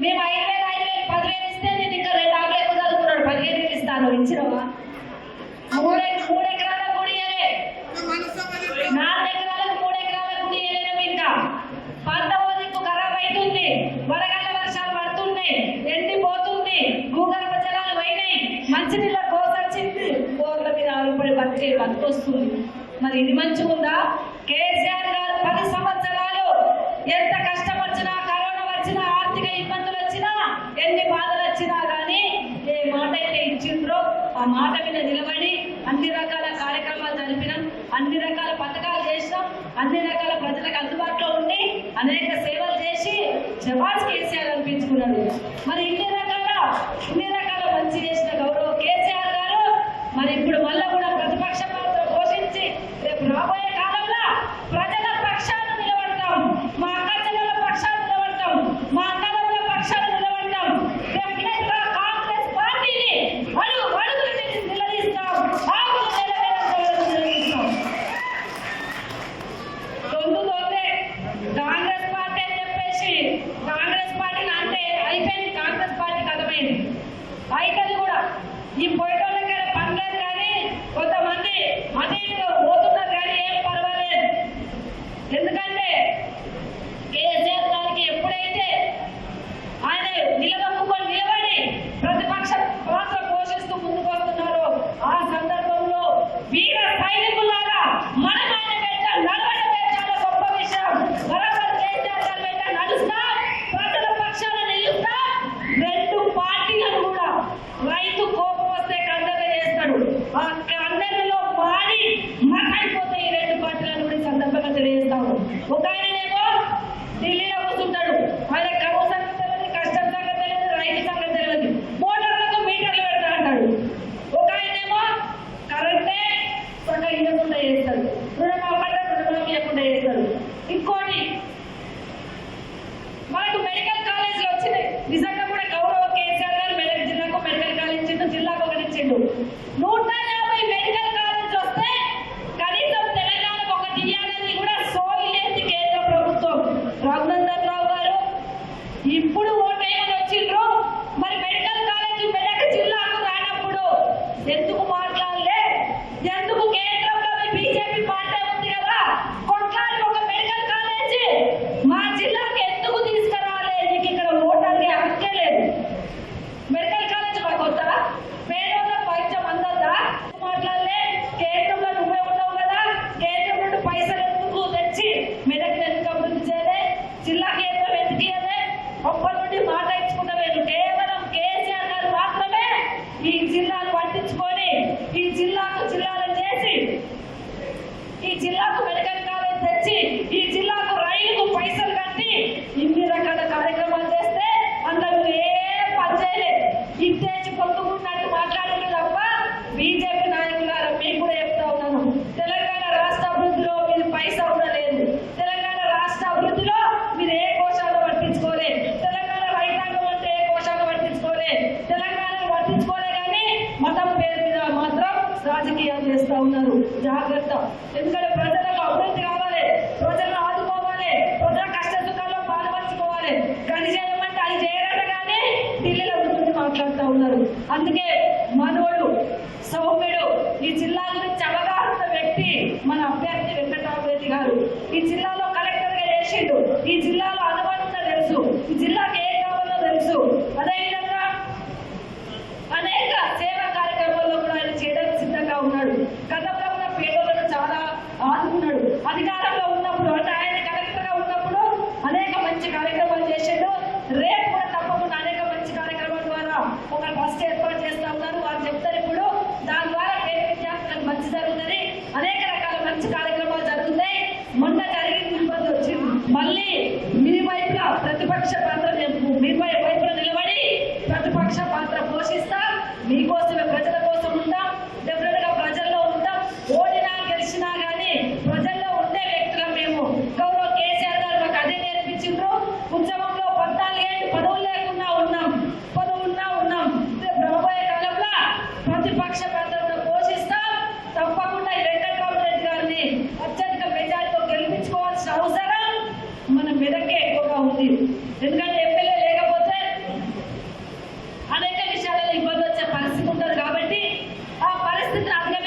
మేము ఐదు వేలు ఐదు వేలు పదివేలు ఇస్తే నేను ఇంకా రెండు ఆకులు ఎక్కువ చదువుకున్నాడు. పదివేలకి ఇస్తాను. ఇచ్చినవా? ఇంకా? వర్షాలు పోయినాయి. మంచినీళ్ళ కోత వచ్చింది. మీద మరి ఇది మంచిగా ఉందా కేసీఆర్ గారు పది సంవత్సరాలు ఎంత కష్టం ఇబ్బందులు వచ్చినా ఎన్ని బాధలు వచ్చినా కానీ ఏ మాట అయితే ఇచ్చిండ్రో ఆ మాట మీద నిలబడి అన్ని రకాల కార్యక్రమాలు జరిపినాం. అన్ని రకాల పథకాలు చేసినాం. అన్ని రకాల ప్రజలకు అందుబాటులో ఉండి అనేక సేవలు చేసి జవాజ్ కేసీఆర్ అనిపించుకున్నాడు. మరి ఇన్ని రకాల పోయింది కూడా. ఈ అందరిలో పాడి మాట్లాడిపోతాయి ఈ రెండు పార్టీలను కూడా సందర్భంగా తెలియజేస్తాము. ఒక ఆయననేమో ఢిల్లీలో కూర్చుంటాడు. ఆయన त्रास